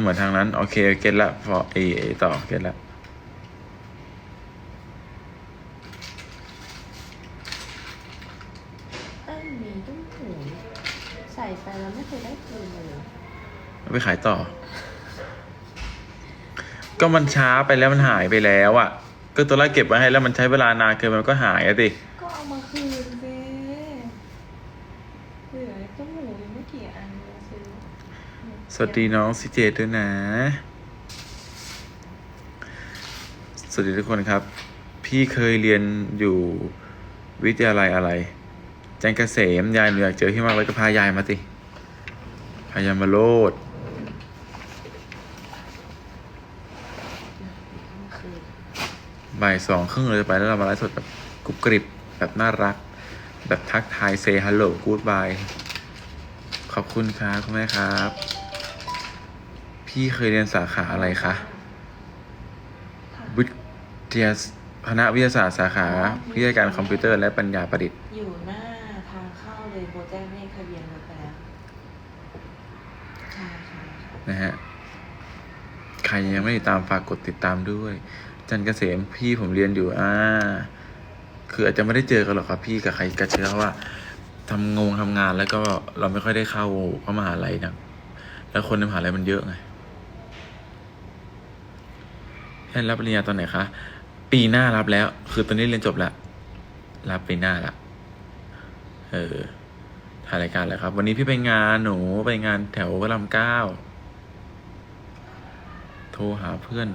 เหมือนทางนั้น โอเคเก็ตละพอเอเอต่อเก็ตละเอ้ยมีตุ้มหูใส่ไปแล้วไม่เคยได้คืนเลยเอาไปขายต่อ ก็มันช้าไปแล้วมันหายไปแล้วอะ่ะ ก็ตัวแรกเก็บไว้ให้แล้วมันใช้เวลานานเกินมันก็หายอะดิ ก็เอามาคืนสิเหลือตุ้มหูยังไม่กี่อันเลยซื้อ ส วัสดีน้องซิเจด้วยนะ สวัสดีทุกคนครับ พี่เคยเรียนอยู่วิทยาลัยอะไร จันเกษมยายหนูอยากเจอพี่มากเลยก็พายายมาสิ พายายมาโลดบ่ายสองครึ่งเราจะไปแล้วเรามาไลฟ์สดแบบกรุบกริบแบบน่ารัก แบบทักทายเซฮัลโหลกู๊ดบายขอบคุณครับคุณแม่ครับ พี่เคยเรียนสาขาอะไรคะค่ะวิทยาคณะวิทยาศาสตร์สาขาวิทยาการคอมพิวเตอร์และปัญญาประดิษฐ์ อยู่หน้าทางเข้าเลยโบแจ้งเลขทะเบียนรถไปแล้วใช่ใช่ค่ะนะฮะใครยังไม่ติดตามฝากกดติดตามด้วย จันทร์เกษมพี่ผมเรียนอยู่อ่าคืออาจจะไม่ได้เจอกันหรอกครับพี่กับใครกับเชื่อว่าทำงงทำงานแล้วก็เราไม่ค่อยได้เข้าเข้ามหาลัยนะแล้วคนในมหาลัยมันเยอะไง แค่รับปริญญาตอนไหนคะปีหน้ารับแล้ว คือตอนนี้เรียนจบแล้ว รับปีหน้าละเออถ่ายรายการแล้วครับ วันนี้พี่ไปงานหนูไปงานแถวพระรามเก้าโทรหาเพื่อน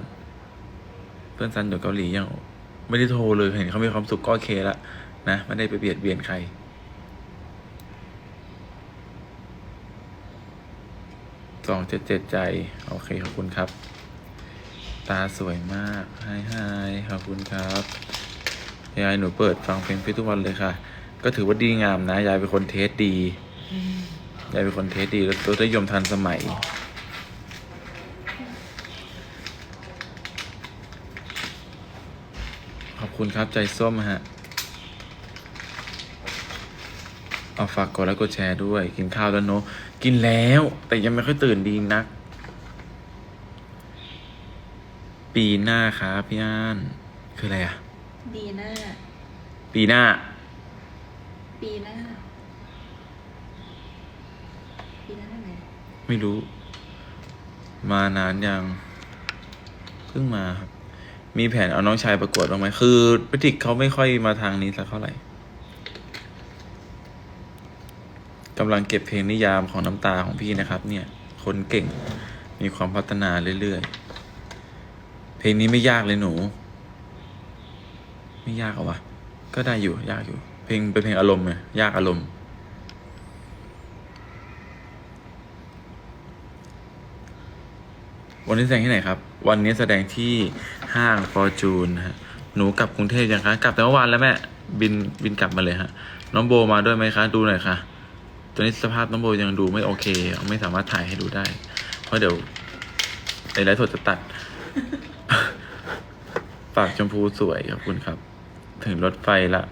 เพื่อนซันอยู่เกาหลียังไม่ได้โทรเลยเห็นเขามีความสุขก็โอเคละนะไม่ได้ไปเบียดเบียนใครสองเจ็ดเจ็ดใจ โอเค ขอบคุณครับ ตาสวยมากไฮไฮขอบคุณครับยายหนูเปิดฟังเพลงพี่ทุกวันเลยค่ะ ก็ถือว่าดีงามนะ ยายเป็นคนเทสดียายเป็นคนเทสดีแล้วตัวนิยมทันสมัย ขอบคุณครับใจส้มฮะเอาฝากกดไลค์กดแชร์ด้วย กินข้าวแล้วเนอะกินแล้ว แต่ยังไม่ค่อยตื่นดีนัก ปีหน้าครับพี่อันคืออะไรอะ ดีหน้า ปีหน้า ปีหน้า ปีหน้าทำไมไม่รู้ มานานยังเพิ่งมาครับ มีแผนเอาน้องชายประกวดบ้างไหมคือพิติกเขาไม่ค่อยมาทางนี้สักเท่าไหร่กำลังเก็บเพลงนิยามของน้ำตาของพี่นะครับ เนี่ย คนเก่ง มีความพัฒนาเรื่อยๆเพ ลงนี้ไม่ยากเลยหนู ไม่ยากเหรอวะ ก็ได้อยู่ ยากอยู่ เพลงเป็นเพลงอารมณ์ไงยากอารมณ์วันนี้แสดงที่ไหนครับ วันนี้แสดงที่ห้างฟอร์จูนฮะ หนูกลับกรุงเทพยังคะ กลับแต่เมื่อวานแล้วแม่ บินบินกลับมาเลยฮะ น้องโบมาด้วยไหมคะ ดูหน่อยค่ะ ตอนนี้สภาพน้องโบยังดูไม่โอเค ไม่สามารถถ่ายให้ดูได้ เพราะเดี๋ยวในไลฟ์สดจะตัด ปากชมพูสวยขอบคุณครับ ถึงรถไฟละ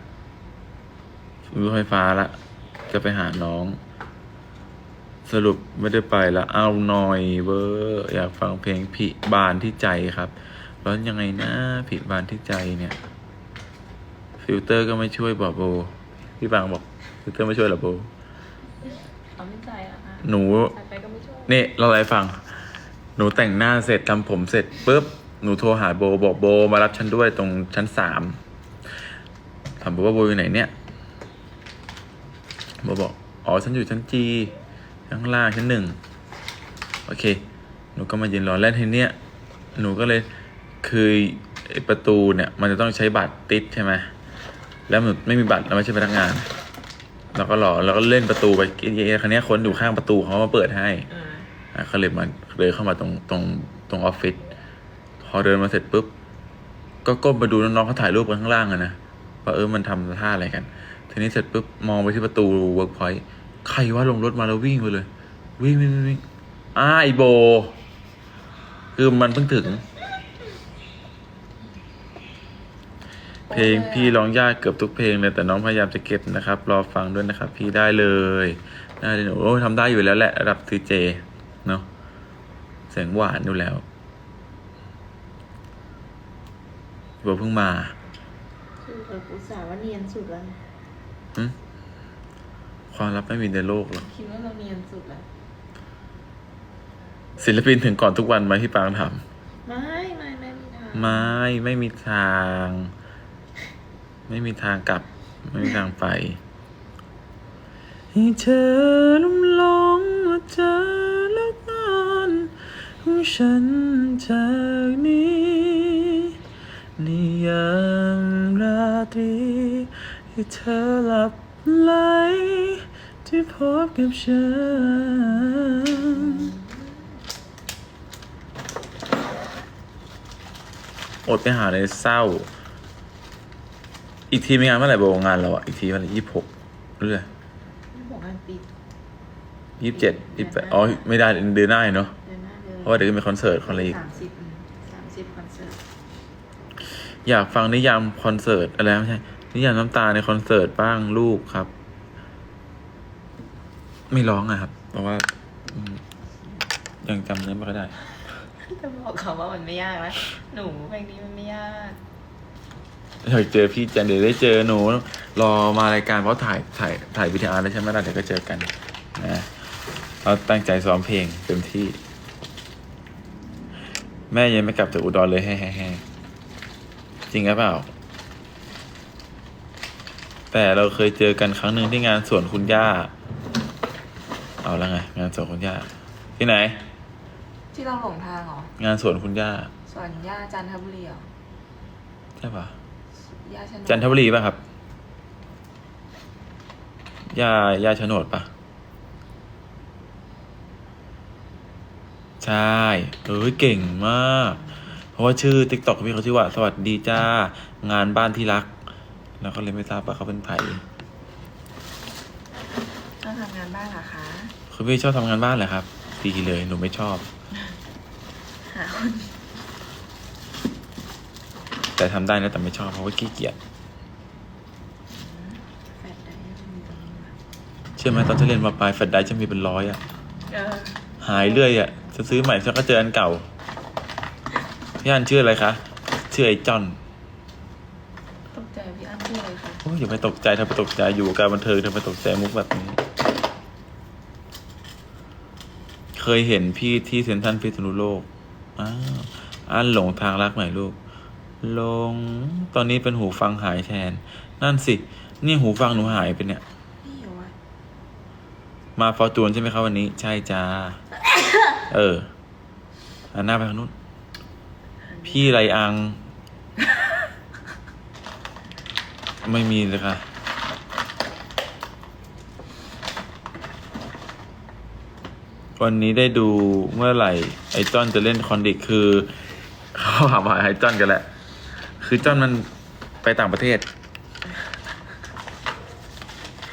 รถไฟฟ้าละ จะไปหาน้อง สรุปไม่ได้ไปละเอาหน่อยเวอร์อยากฟังเพลงผิบานที่ใจครับแล้วยังไงนะผิบานที่ใจเนี่ย ฟิลเตอร์ก็ไม่ช่วยบอกโบ พี่บางบอก ฟิลเตอร์ไม่ช่วยเหรอโบเอาไม่ใจอะคะหนูใส่ไปก็ไม่ช่วย นี่เราอะไรฟัง หนูแต่งหน้าเสร็จทำผมเสร็จปุ๊บ หนูโทรหาโบบอกโบมารับฉันด้วยตรงชั้นสามถามโบว่าโบอยู่ไหนเนี่ยโบบอกอ๋อฉันอยู่ชั้นจีข้างล่างชั้นหนึ่งโอเค หนูก็มายืนรอแล้วทีเนี้ยหนูก็เลยคือไอ้ประตูเนี่ย มันจะต้องใช้บัตรติดใช่ไหมแล้วหนูไม่มีบัตรแล้วไม่ใช่พนักงานเราก็รอเราก็เล่นประตูไปคันนี้ยคนอยู่ข้างประตูเขามาเปิดให้อ่าอะเขาเลยมาเดินเข้ามาตรงตรงตรงออฟฟิศพ อเดินมาเสร็จปุ๊บ ก็ก้มไปดูน้องๆเขาถ่ายรูปกันข้างล่างอะนะว่าเออมันทำท่าอะไรกัน ทีนี้เสร็จปุ๊บมองไปที่ประตูเวิร์กพอยต์ใครว่าลงรถมาแล้ววิ่งไปเลยวิ่งวิ่งวิ่งวิ่งอ้าไอโบ คือมันเพิ่งถึง เพลงพี่ร้องยากเกือบทุกเพลงเลยแต่น้องพยายามจะเก็บนะครับ รอฟังด้วยนะครับ พี่ได้เลยได้เลยหนูโอ้ทำได้อยู่แล้วแหละระดับซีเจเนาะเสียงหวานอยู่แล้ว โบเพิ่งมาคือเราอุตส่าห์ว่าเนียนสุดแล้วหึความลับไม่มีในโลกหรอกคิดว่าเราเนียนสุดแล้วศิลปินถึงก่อนทุกวันไหมที่ปางถามไม่ไม่ไม่มีทางไม่ไม่มีทาง ไม่มีทางกลับ ไม่มีทางไปให้เธอลุ่มหลงว่าเธอเลิกงานของฉันจากนี้ ในยามราตรีให้เธอหลับไหลที่พบกับฉัน อดไปหาเลยเศร้า อีกทีมีงานเมื่อไหร่บอกงานเราอะอีกทีวันยี่สิบหกเรื่อยไม่บอกงานปิดยี่สิบเจ็ดยี่สิบแปดอ๋อ ไม่ได้เดือนหน้าเนาะ เดือนหน้าเลยเพราะว่าเดี๋ยวก็มีคอนเสิร์ตคอนอะไรอีกสามสิบสามสิบคอนเสิร์ต อยากฟังนิยามคอนเสิร์ตอะไรไม่ใช่ นิยามน้ำตาในคอนเสิร์ตบ้างลูกครับ ไม่ร้องอะครับ เพราะว่าอืมยังจำเนื้อไม่ค่อยได้ จะบอกเขาว่ามันไม่ยากนะหนูเพลงนี้มันไม่ยาก อยากเจอพี่แจนเดี๋ยวได้เจอหนู รอมารายการเพราะถ่ายถ่ายถ่ายวิดีโอแล้วใช่ไหมล่ะเดี๋ยวก็เจอกันนะเราตั้งใจซ้อมเพลงเต็มที่ แม่ยังไม่กลับจากอุดรเลยแฮ่ๆ จริงหรือเปล่า แต่เราเคยเจอกันครั้งหนึ่งที่งานสวนคุณย่า เอาแล้วไง งานสวนคุณย่า ที่ไหน ที่เราหลงทางเหรอ งานสวนคุณย่าส่วนย่าจันทบุรีเหรอใช่ปะย่าชนจันทบุรีป่ะครับ ย่า ย่าโฉนดป่ะ ใช่ เอ้ยเก่งมากเพ ราะว่าชื่อติ๊กต็อกพี่เขาชื่อว่า สวัสดีจ้างานบ้านที่รัก แล้วก็เลยไม่ทราบว่าเขาเป็นไผ่ต้องทำงานบ้านเหรอคะคุณพี่ชอบทำงานบ้านเหรอครับดีเลยหนูไม่ชอบ หาคนแต่ทำได้นะแต่ไม่ชอบเพราะว่าขี้เกียจแฟดได้ยังมีตรงนี้วะเชื่อไหมตอนที่เรียนมาปลายแฟลชไดรฟ์จะมีเป็นร้อยอะเออหายเรื่อยอะจะซื้อใหม่ฉันก็เจออันเก่า พี่อันชื่ออะไรคะ ชื่อไอ้จอนตกใจพี่อันชื่ออะไรคะโอ้ยอย่าไปตกใจเธอไปตกใจอยู่กับการบันเทิงเธอไปตกใจมุกแบบนี้ เคยเห็นพี่ที่เซ็นทรัลพิษณุโลกอ้าวอันหลงทางรักใหม่ลูกหลง ตอนนี้เป็นหูฟังหายแทน นั่นสิ นี่หูฟังหนูหายไปเนี่ย นี่เหรอวะมาฟอร์จูนใช่ไหมครับวันนี้ ใช่จ้า เออหันหน้าไปทางนู้น พี่ไรอัง ไม่มีเลยค่ะ วันนี้ได้ดูเมื่อไหร่ ไอ้จอนจะเล่นคอนดิกคือเขาหามาไอ้จอนกันแหละ คือจอนมันไปต่างประเทศ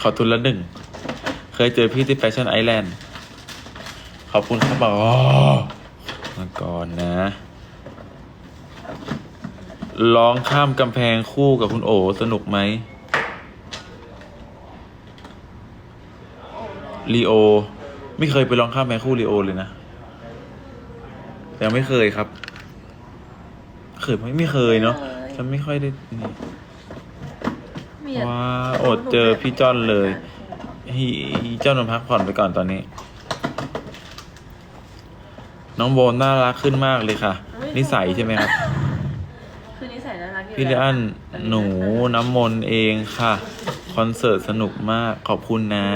ขอทุนละหนึ่ง เคยเจอพี่ที่แฟชั่นไอแลนด์ ขอบคุณครับบอกอ๋อมาก่อนนะ ร้องข้ามกำแพงคู่กับคุณโอสนุกไหมลีโอ ไม่เคยไปร้องข้ามกำแพงคู่ลีโอเลยนะยังไม่เคยครับ เคยไหมไม่เคยเนาะฉันไม่ค่อยได้นี่ไม่อยากว้าอดเจอพี่จ้อนเลยฮีฮีจ้อนมาพักผ่อนไปก่อนตอนนี้ น้องโบน่ารักขึ้นมากเลยค่ะ นิสัยใช่ไหมครับ คือนิสัยน่ารักอยู่ พี่เลอันหนูน้ำมนต์เองค่ะ คอนเสิร์ตสนุกมากขอบคุณนะ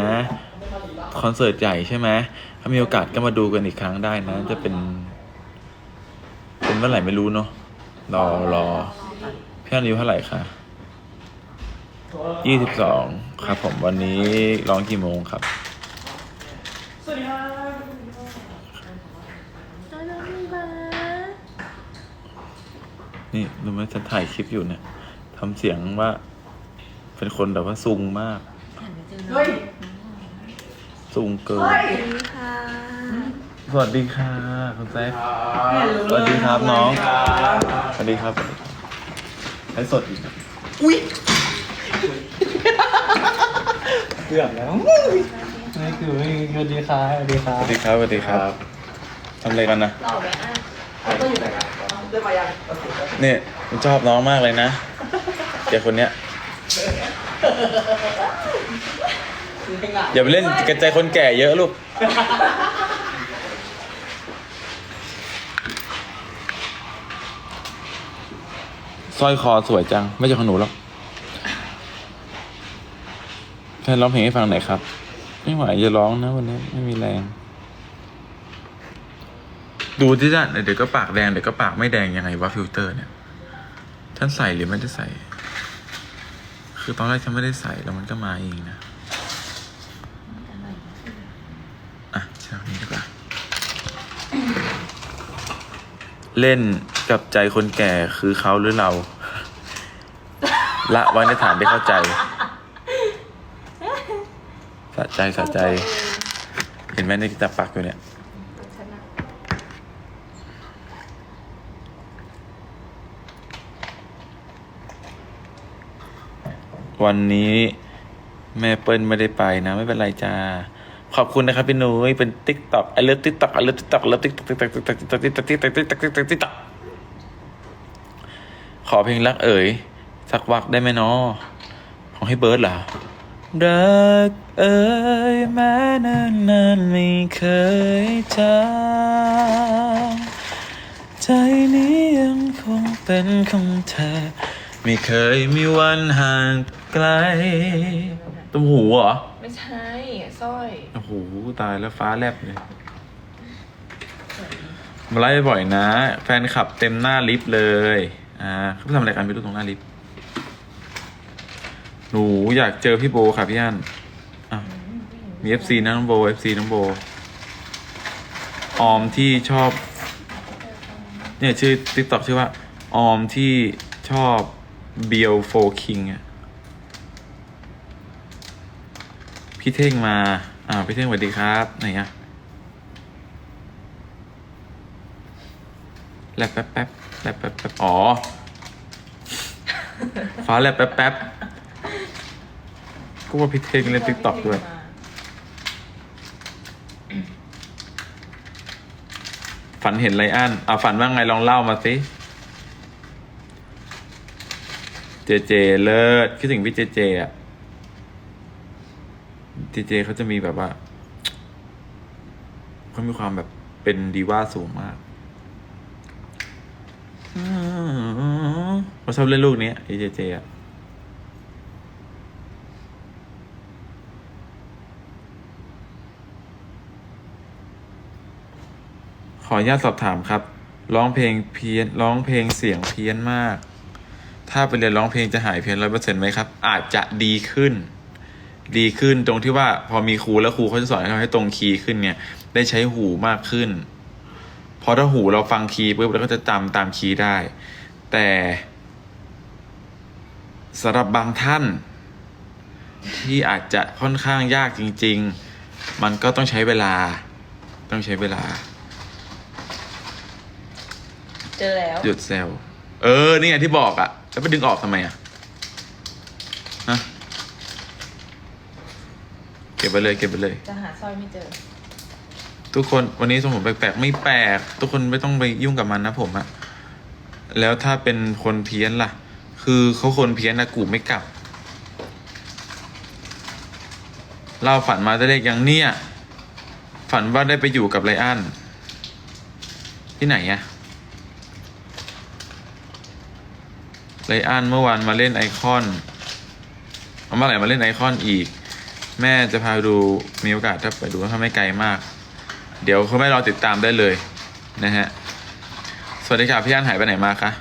คอนเสิร์ตใหญ่ใช่ไหมถ้ามีโอกาสก็มาดูกันอีกครั้งได้นะ จะเป็น เป็นเมื่อไหร่ไม่รู้เนาะรอรอพี่อันอายุเท่าไหร่คะยี่สิบสองครับผมวันนี้ร้องกี่โมงครับ น่ารักมาก นี่รู้ไหมฉันถ่ายคลิปอยู่เนี่ยทำเสียงว่า เป็นคนแบบว่าซุงมากหันไปเจอน้องเฮ้ยซุงเกินสวัสดีค่ะสวัสดีค่ะคุณแซคสวัสดีครับน้อง สวัสดีครับไลฟ์สดอีกครับอุ้ยเกือบแล้วไม่คือไม่สวัสดีครับสวัสดีครัสบวัสดีครับสวัสดีครับทำอะไรกันนะ หล่อไหมอะก็อยู่ไหนกัน ได้มายังโอเคเนี่ยผมชอบน้องมากเลยนะแกคนเนี้ยไม่งานอย่าไปเล่นกระจายคนแก่เยอะลูก สร้อยคอสวยจัง ไม่ใช่ของหนูหรอกแค่ร้องเพลงให้ฟังหน่อยครับ ไม่ไหวจะร้องนะวันนี้ไม่มีแรง ดูที่ด้านเดี๋ยวก็ปากแดงเดี๋ยวก็ปากไม่แดงยังไงวะฟิลเตอร์เนี่ยท่านใส่หรือไม่ได้ใส่ คือตอนแรกฉันไม่ได้ใส่แล้วมันก็มาเองนะอะเช้านี้ดีกว่าเล่นกับใจคนแก่คือเขาหรือเรา ละไว้ในฐานที่เข้าใจสะใจสะใจ เห็นไหมในจับปักอยู่เนี่ย ฉันนะ วันนี้แม่เปิ้ลไม่ได้ไปนะ ไม่เป็นไรจ้าขอบคุณนะครับพี่นุ้ยเป็นติ๊กต็อกไอเลิฟติ๊กต็อกไอเลิฟติ๊กต็อกไอเลิฟติ๊กต็อกติ๊กต็อกติ๊กต็อกติ๊กต็อกติ๊กต็อกติ๊กต็อกติ๊กต็อกติ๊กต็อกติ๊กต็อกขอเพลงรักเอ๋ยสักวักได้ไหมน้อของให้เบิร์ดเหรอรักเอ๋ยแม้นานนานไม่เคยจางใจนี้ยังคงเป็นของเธอ ไม่เคยมีวันห่าง ไกลตุ้มหูเหรอ ไม่ใช่สร้อยโอ้โห ตายแล้วฟ้าแลบเลยมาไล่บ่อยนะ แฟนคลับเต็มหน้าลิฟต์เลย อ่าเขาไปทำอะไรกันไม่รู้ตรงหน้าลิฟต์หนูอยากเจอพี่โบค่ะพี่อันอะมีเอฟซีนะน้องโบเอฟซีน้องโบ ออมที่ชอบ เนี่ยชื่อติ๊กต็อกชื่อว่า ออมที่ชอบเบียวโฟคิงอะ พี่เท่งมาอ่าพี่เท่งสวัสดีครับไหนอะแลบแป๊บแป๊บแลบแป๊บแป๊บอ๋อฟ้าแลบแป๊บแป๊บก็ว่าพี่เท่งเล่นติ๊กต็อกด้วยฝันเห็นไรอันอ่าฝันว่าไงลองเล่ามาสิเจเจเลิศคิดถึงพี่เจเจอะ เจเจเขาจะมีแบบว่าเขามีความแบบเป็นดีว่าสูงมากเขาชอบเล่นลูกนี้เจเจอะขออนุญาตสอบถามครับ ร้องเพลงเพี้ยน ร้องเพลงเสียงเพี้ยนมาก ถ้าไปเรียนร้องเพลงจะหายเพี้ยนร้อยเปอร์เซ็นต์ไหมครับ อาจจะดีขึ้น ดีขึ้นตรงที่ว่าพอมีครูแล้วครูเขาจะสอนให้เราให้ตรงคีย์ขึ้นเนี่ย ได้ใช้หูมากขึ้นเพราะถ้าหูเราฟังคีย์ปุ๊บเราก็จะจำตามคีย์ได้ แต่สำหรับบางท่าน ที่อาจจะค่อนข้างยากจริง ๆ มันก็ต้องใช้เวลา ต้องใช้เวลา เจอแล้ว หยุดเซลเออ นี่ไงที่บอกอะแล้วไปดึงออกทำไมอะฮะ เก็บไปเลยเก็บไปเลย จะหาสร้อยไม่เจอ ทุกคนวันนี้ทรงผมแปลกๆไม่แปลก ทุกคนไม่ต้องไปยุ่งกับมันนะผมอะแล้วถ้าเป็นคนเพี้ยนล่ะ คือเขาคนเพี้ยนนะกูไม่กลับ เราฝันมาได้เลขยังเนี่ย ฝันว่าได้ไปอยู่กับไรอันที่ไหนอะไรอันเมื่อวานมาเล่นไอคอน เอาเมื่อไหร่มาเล่นไอคอนอีก แม่จะพาดูมีโอกาสถ้าไปดูถ้าไม่ไกลมาก เดี๋ยวคุณแม่รอติดตามได้เลยนะฮะสวัสดีครับพี่อันหายไปไหนมาคะ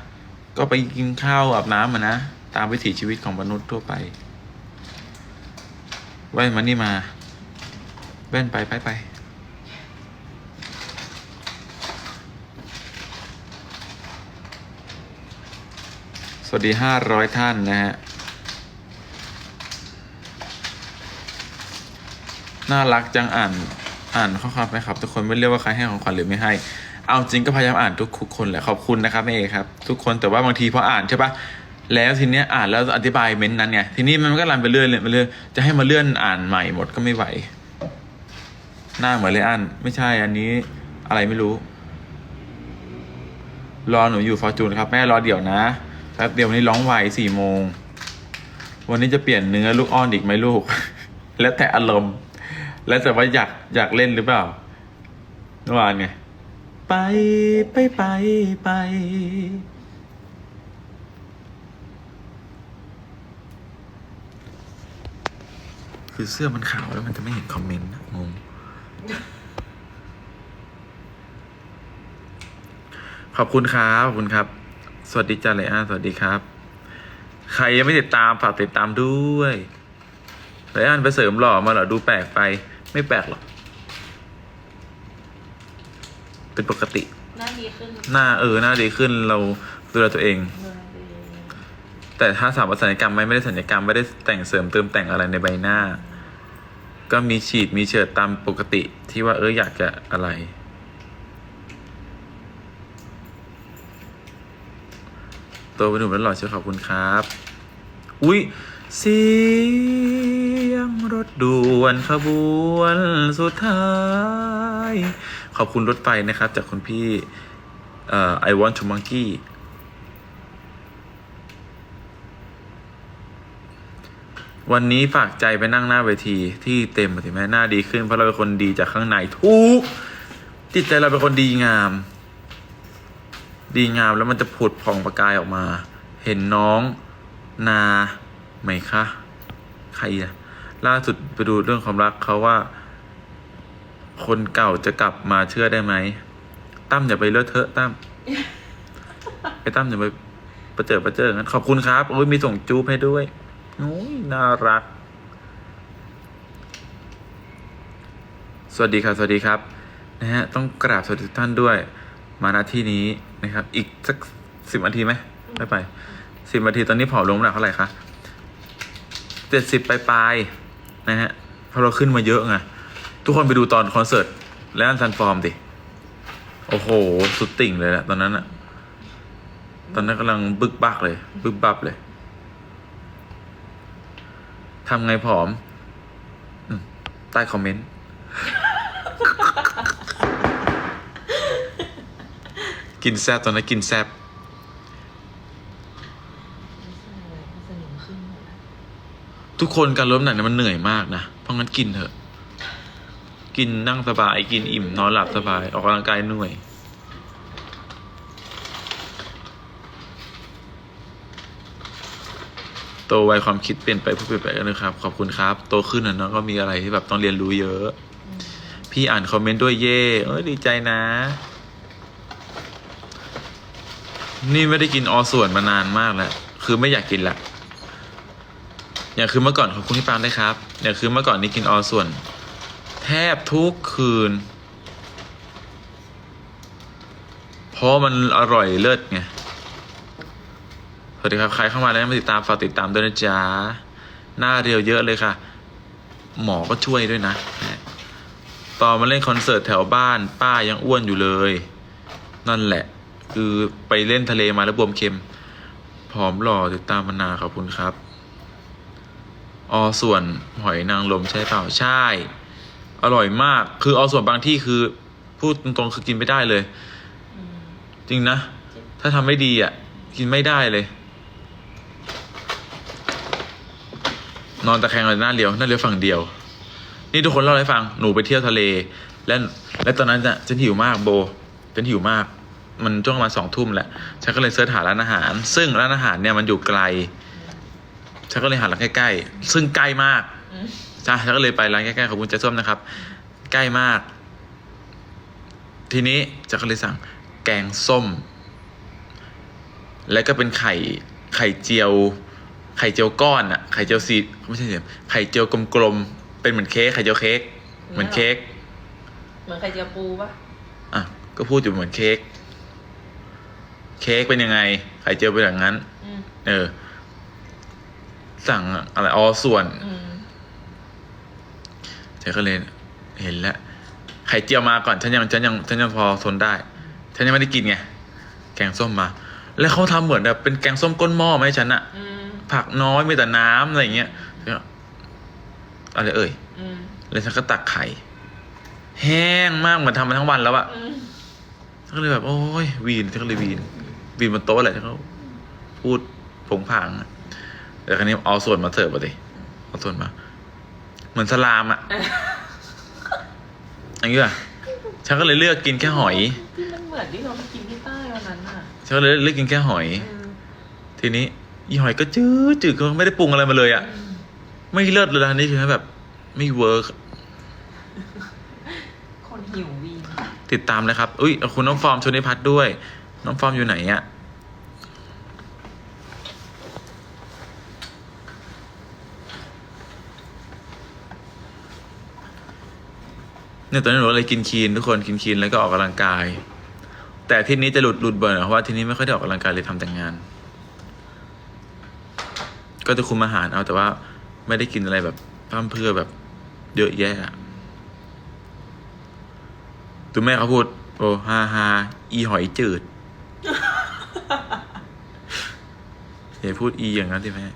ก็ไปกินข้าวอาบน้ำมานะตามวิถีชีวิตของมนุษย์ทั่วไปแว่นมานี่มา แว่นไปไปไปสวัสดีห้าร้อยท่านนะฮะ น่ารักจังอ่านอ่านข้อความไปครับ ทุกคนไม่เรียกว่าใครให้ของขวัญหรือไม่ให้ เอาจริงก็พยายามอ่านทุกคนแหละขอบคุณนะครับเอครับ ทุกคนแต่ว่าบางทีพออ่านใช่ปะแล้วทีเนี้ยอ่านแล้วอธิบายเม้นต์นั้นไงทีนี้มันก็รันไปเรื่อยเลยไปเรื่อยจะให้มาเลื่อนอ่านใหม่หมดก็ไม่ไหว หน้าเหมือนเลยอ่านไม่ใช่อันนี้อะไรไม่รู้ รอหนูอยู่ฟอร์จูนครับ แม่รอเดี๋ยวนะแป๊บเดียววันนี้ร้องไวสี่โมง วันนี้จะเปลี่ยนเนื้อลูกอ้อนอีกไหมลูก แล้วแต่อารมณ์ แล้วแต่ว่าอยากอยากเล่นหรือเปล่าเมื่อวานไงไปไปไปไป คือเสื้อมันขาวแล้วมันจะไม่เห็นคอมเมนต์นะงง ขอบคุณครับ ขอบคุณครับ สวัสดีจ้าเลยอาสวัสดีครับ ใครยังไม่ติดตาม ฝากติดตามด้วยเลยอันไปเสริมหล่อมาเหรอ ดูแปลกไป ไม่แปลกหรอก เป็นปกติ หน้าดีขึ้นหน้าเออหน้าดีขึ้นเราดูแลตัวเองเงินดีแต่ถ้าสามารถศัลยกรรมไหมไม่ได้ศัลยกรรมไม่ได้แต่งเสริมเติมแต่งอะไรในใบหน้า ก็มีฉีดมีเฉิดตามปกติที่ว่าเอออยากจะอะไรโตเป็นหนุ่มแล้วหล่อเชียวขอบคุณครับ อุ้ยเียงรถด่วนขบวนสุดท้าย ขอบคุณรถไฟนะครับ จากคุณพี่เอ่อ I want to monkey วันนี้ฝากใจไปนั่งหน้าเวทีที่เต็มถึงแม้หน้าดีขึ้นเพราะเราเป็นคนดีจากข้างในทุกจิตใจเราเป็นคนดีงาม ดีงามแล้วมันจะผุดผ่องประกายออกมา เห็นน้องนาไหมคะ ใครอะ ล่าสุดไปดูเรื่องความรักเขาว่า คนเก่าจะกลับมาเชื่อได้ไหมตั้มอย่าไปเลอะเทอะตั้มไอ้ตั้มอย่าไปประเจิดประเจิดงั้นขอบคุณครับโอ้ยมีส่งจูบให้ด้วยโอ้ยน่ารัก สวัสดีครับ สวัสดีครับนะฮะต้องกราบสวัสดีทุกท่านด้วย มาณที่นี้นะครับ อีกสักสิบนาทีไหมไม่ไปสิบนาทีตอนนี้เผาลงน้ำหนักเท่าไหร่คะเจ็ดสิบปลายๆ นะฮะเพราะเราขึ้นมาเยอะไงทุกคนไปดูตอนคอนเสิร์ตและอันซันฟอร์มดิโอ้โห สุดติ่งเลยแหละตอนนั้นอะตอนนั้นกำลังบึกบักเลยบึกบับเลยทำไงผอมอืมใต้คอมเมนต์ กินแซบตอนนั้นกินแซบสนิมขึ้นหมดแล้ว ทุกคนการลดน้ำหนักเนี่ยมันเหนื่อยมากนะ เพราะงั้นกินเถอะ กินนั่งสบาย กินอิ่มนอนหลับสบาย ออกกำลังกายเหนื่อย โตไวความคิดเปลี่ยนไปผู้เปลี่ยนไปกันนะครับ ขอบคุณครับ โตขึ้นนะเนาะก็มีอะไรที่แบบต้องเรียนรู้เยอะ พี่อ่านคอมเมนต์ด้วยเย่เอ้ยดีใจนะ นี่ไม่ได้กินออส่วนมานานมากแล้ว คือไม่อยากกินละ อย่างคือเมื่อก่อนขอบคุณที่ฟังได้วยครับอย่างคือเมื่อก่อนนี้กินออส่วน แทบทุกคืน เพราะมันอร่อยเลิศไงสวัสดีครับใครเข้ามาแล้วไม่ติดตามฝากติดตามด้วยนะจ๊ะหน้าเรียวเยอะเลยค่ะ หมอก็ช่วยด้วยนะตอนมาเล่นคอนเสิร์ตแถวบ้านป้ายังอ้วนอยู่เลย นั่นแหละ คือไปเล่นทะเลมาแล้วบวมเค็มผอมหล่อติดตามมานานขอบคุณครับ ออส่วนหอยนางรมใช่เปล่าใช่ อร่อยมาก คือออส่วนบางที่คือ พูดตรงๆคือกินไม่ได้เลย จริงนะ ถ้าทำไม่ดีอะ กินไม่ได้เลย นอนตะแคงเลยหน้าเรียวหน้าเรียวฝั่งเดียว นี่ทุกคนเล่าให้ฟังหนูไปเที่ยวทะเล และและตอนนั้นน่ะฉันหิวมากโบฉันหิวมากมันช่วงประมาณสองทุ่มแหละ ฉันก็เลยเสิร์ชหาร้านอาหาร ซึ่งร้านอาหารเนี่ยมันอยู่ไกล ฉันก็เลยหาร้านใกล้ๆ ซึ่งใกล้มากอืมจ้าฉันก็เลยไปร้านใกล้ๆของคุณเจ๊ส้มนะครับ ใกล้มาก ทีนี้จะก็เลยสั่ง แกงส้ม แล้วก็เป็นไข่ไข่เจียว ไข่เจียวก้อนอะไข่เจียวสีไม่ใช่เสียไข่เจียวกลมๆ เป็นเหมือนเค้กไข่เจียวเค้กเหมือนเค้กเหมือนไข่เจียวปูปะอะก็พูดอยู่เหมือนเค้กเค้กเป็นยังไง ไข่เจียวเป็นอย่างนั้นอืมเออ สั่งอะไรอ๋อส่วนอืมฉันก็เลยเห็นแล้วไข่เจียวมาก่อนฉันยังฉันยังฉันยังพอทนได้ ฉันยังไม่ได้กินไงแกงส้มมา แล้วเขาทำเหมือนแบบเป็นแกงส้มก้นหม้อไหมาให้ฉันอะผักน้อยมีแต่น้ำอะไรเงี้ยอะไรเอ่ยแล้วฉันก็ตักไข่ แห้งมากเหมือนทำมาทั้งวันแล้วอะฉันก็เลยแบบ โอ้ยวีนฉันก็เลยวีนวีนบนโต๊ะแหละที่เขาพูดผงผางอะ แต่ครั้นี้เอาส่วนมาเสิร์ฟมาดิเอาส่วนมา เหมือนสลามอะอย่างเงี้ยฉันก็เลยเลือกกินแค่หอย ที่มันเหมือนที่เราไปกินที่ใต้วันนั้นอะฉันก็เลยเลือกกินแค่หอยเออทีนี้อีหอยก็จืดจืดก็ไม่ได้ปรุงอะไรมาเลยอะอืมไม่เลิศเลยนะนี่คือแบบ ไม่เวิร์กคนหิววีนติดตามเลยครับ อุ้ยเอาคุณน้องฟอร์มชนิพัฒน์ด้วย น้องฟอร์มอยู่ไหนอะ เนี่ยตอนนี้หนูเลยกินคีนทุกคนกินคีนแล้วก็ออกกำลังกาย แต่ที่นี้จะหลุดหลุดบ่อยหน่อยเพราะว่าที่นี้ไม่ค่อยได้ออกกำลังกายเลยทำแต่งงาน ก็จะคุมอาหารเอาแต่ว่า ไม่ได้กินอะไรแบบพร่ำเพื่อแบบ เยอะแยะตัวแม่เขาพูด โอ้ฮาฮาอีหอยจืดอย่าพูดอีอย่างนั้นดิแม่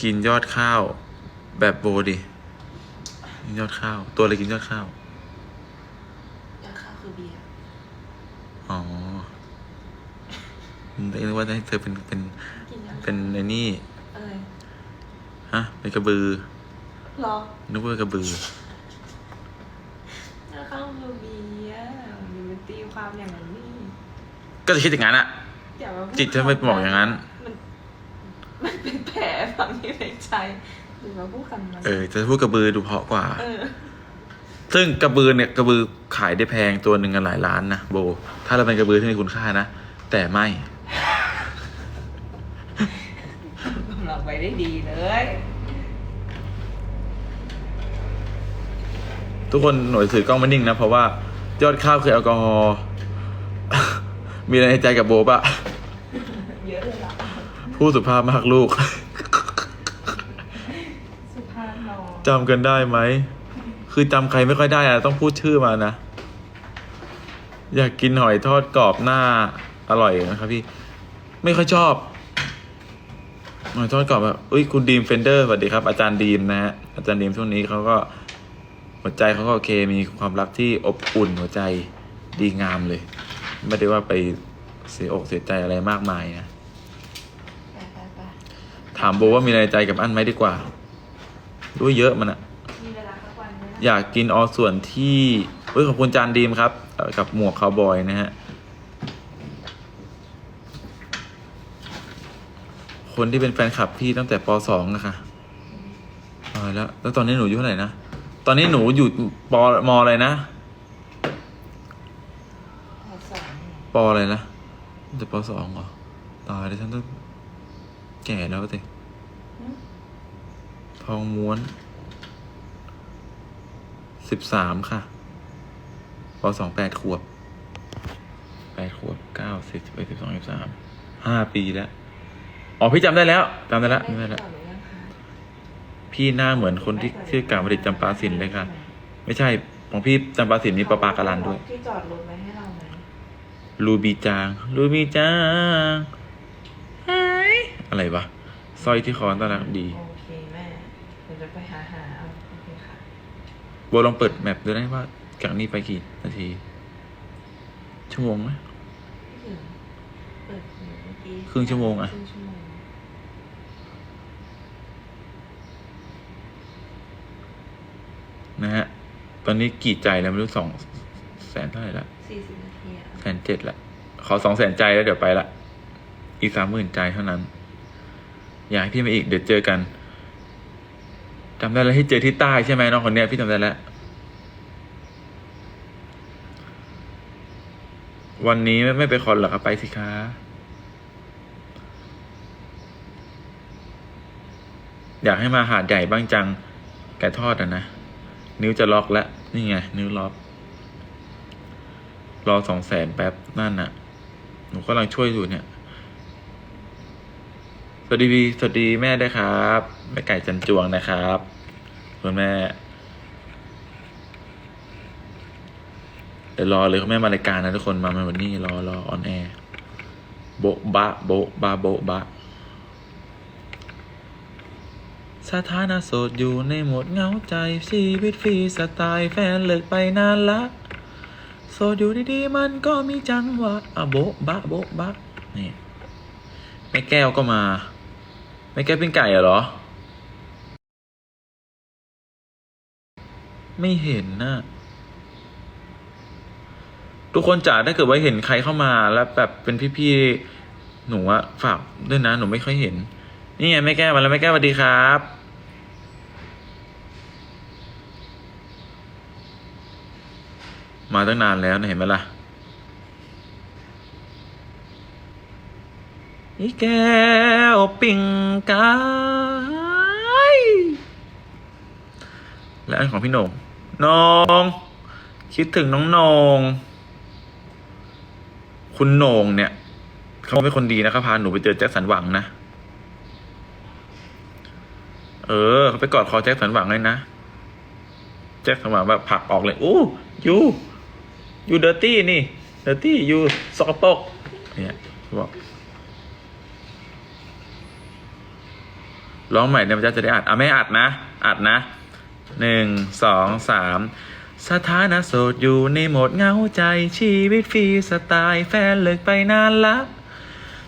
กินยอดข้าวแบบโบดิ กินยอดข้าว ตัวอะไรกินยอดข้าวยาข้าวคือเบียร์ อ๋อนึกว่าเธอเป็นเป็นกินยาเป็นไอ้นี่ อะไรฮะ เป็นกระบือหรอนึกว่ากระบือยาข้าวคือเบียร์หรือตีความอย่างนั้นนี่ก็จะคิดอย่างนั้นอะอย่ามาพูดจิตจะไม่บอกอย่างนั้น มัน มันเป็นแผลฝังอยู่ในใจ หรือมาพูดคำนั้นเออจะพูดกระบือดูเพราะกว่า เออ ซึ่งกระบือเนี่ยกระบือขายได้แพงตัวหนึ่งกันหลายล้านนะโบ ถ้าเราเป็นกระบือที่มีคุณค่านะ แต่ไม่กำลังไปได้ดีเลยทุกคนหน่วยสื่อกล้องไม่นิ่งนะ เพราะว่า ยอดข้าวคือแอลกอฮอล์ มีอะไรในใจกับโบปะเยอะเลยล่ะพูดสุภาพมากลูก สุภาพนอ จำกันได้ไหม คือจำใครไม่ค่อยได้อะต้องพูดชื่อมานะ อยากกินหอยทอดกรอบหน้าอร่อยนะครับพี่ ไม่ค่อยชอบ หอยทอดกรอบแบบอุ้ยคุณดีมเฟนเดอร์สวัสดีครับ อาจารย์ดีมนะฮะ อาจารย์ดีมช่วงนี้เขาก็หัวใจเขาก็โอเค มีความรักที่อบอุ่นหัวใจดีงามเลย ไม่ได้ว่าไปเสียอกเสียใจอะไรมากมายนะไปไปไปถามโบว่ามีอะไรใจกับอันไหมดีกว่า ด้วยเยอะมันอะมีเวลาสักวันไหมนะอยากกินออส่วนที่เฮ้ยขอบคุณจานดีมครับเอ่อกับหมวกคาวบอยนะฮะ คนที่เป็นแฟนคลับพี่ตั้งแต่ปสองอะค่ะตายแล้ว แล้วตอนนี้หนูอายู่เท่าไหร่นะ ตอนนี้หนูอยู่ปมอะไรนะพอสองเนี่ยปอะไรนะตั้งแต่ปสองเหรอ ตายแล้วฉันต้องแก่แล้วสิหึท องม้วนสิบสามค่ะปสองแปดขวบแปดขวบเก้าสิบสิบเอ็ดสิบสองสิบสามห้าปีแล้ว อ๋อ พี่จำได้แล้วจำได้แล้วจำได้แล้ว พี่หน้าเหมือนคนที่ชื่อกาบดิตจำปาสินเลยค่ะ ไม่ใช่ของพี่จำปาสินมีปลาปาการันด้วย ที่จอดรถไว้ให้เราไหมรูบีจางรูบีจางหายอะไรวะสร้อยที่คอน่ารักดี โอเคแม่เดี๋ยวจะไปหาหาเอาโอเคค่ะ โบลองเปิดแมปดูได้ว่าจากนี้ไปกี่นาที ชั่วโมงไหมไม่ถึงเปิดเมื่อกี้ครึ่งชั่วโมงอะครึ่งชั่วโมงนะฮะ ตอนนี้กี่ใจแล้วไม่รู้สองแสนเท่าไหร่ละสี่สิบนาทีอะแสนเจ็ดละ ขอสองแสนใจแล้วเดี๋ยวไปละ อีกสามหมื่นใจเท่านั้น อยากให้พี่มาอีกเดี๋ยวเจอกัน จำได้แล้วให้เจอที่ใต้ใช่ไหมน้องคนเนี้ยพี่จำได้แล้ว วันนี้ไม่ไม่ไปคอนหรอครับไปสิคะอยากให้มาหาดใหญ่บ้างจังแกทอดอะนะ นิ้วจะล็อกแล้ว นี่ไง นิ้วล็อก รอสองแสนแป๊บ นั่นน่ะ หนูกำลังช่วยอยู่เนี่ย สวัสดี สวัสดีแม่ได้ครับ แม่ไก่จันจวงนะครับคุณแม่เดี๋ยวรอเลยคุณแม่มารายการนะทุกคนมามวันนี้รอรอออนแอร์โบ๊ะบะโบ๊ะบะโบ๊ะบะสถานะโสดอยู่ในโหมดเหงาใจชีวิตฟรีสไตล์แฟนเลิกไปนานละโสดอยู่ดีๆมันก็มีจังหวะอะโบ๊ะบะโบ๊ะบะนี่แม่แก้วก็มาแม่แก้วเป็นไก่เหรอ ไม่เห็นนะทุกคนจ๋าถ้าเกิดว่าเห็นใครเข้ามาแล้วแบบเป็นพี่ๆหนูอะฝากด้วยนะ หนูไม่ค่อยเห็น นี่ไงแม่แก้มาแล้วแม่แก้สวัสดีครับมาตั้งนานแล้วนะเห็นไหมล่ะอีแก้วปิ่งกายและอันของพี่โหน่ง น้องคิดถึงน้องนงคุณโหนงเนี่ย เขาเป็นคนดีนะครับพาหนูไปเจอแจ็คสันหวังนะ เออเขาไปกอดคอแจ็คสันหวังเลยนะ แจ็คสันหวังแบบผลักออกเลยอู้ยูยูเดอร์ตี้นี่เดอร์ตี้ยูสกปรกเนี่ยบอกร้องใหม่เนี่ยมันจะได้อัดอะไม่อัดนะ อัดนะ หนึ่งสองสามสถานะโสดอยู่ในโหมดเหงาใจชีวิตฟรีสไตล์แฟนเลิกไปนานละ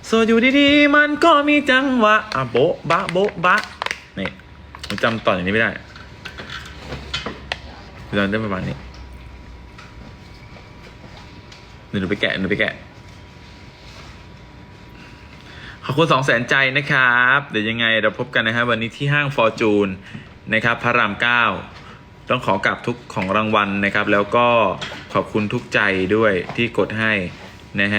โสดอยู่ดีๆมันก็มีจังหวะอะโบ๊ะบะโบ๊ะบะนี่ผมจำตออย่างนี้ไม่ได้จำได้ประมาณนี้หนูไปแกะหนูไปแกะขอบคุณสองแสนใจนะครับ เดี๋ยวยังไงเราพบกันนะครับวันนี้ที่ห้างฟอร์จูน นะครับพระรามเก้าต้องขอกลับทุกของรางวัลนะครับ แล้วก็ขอบคุณทุกใจด้วยที่กดให้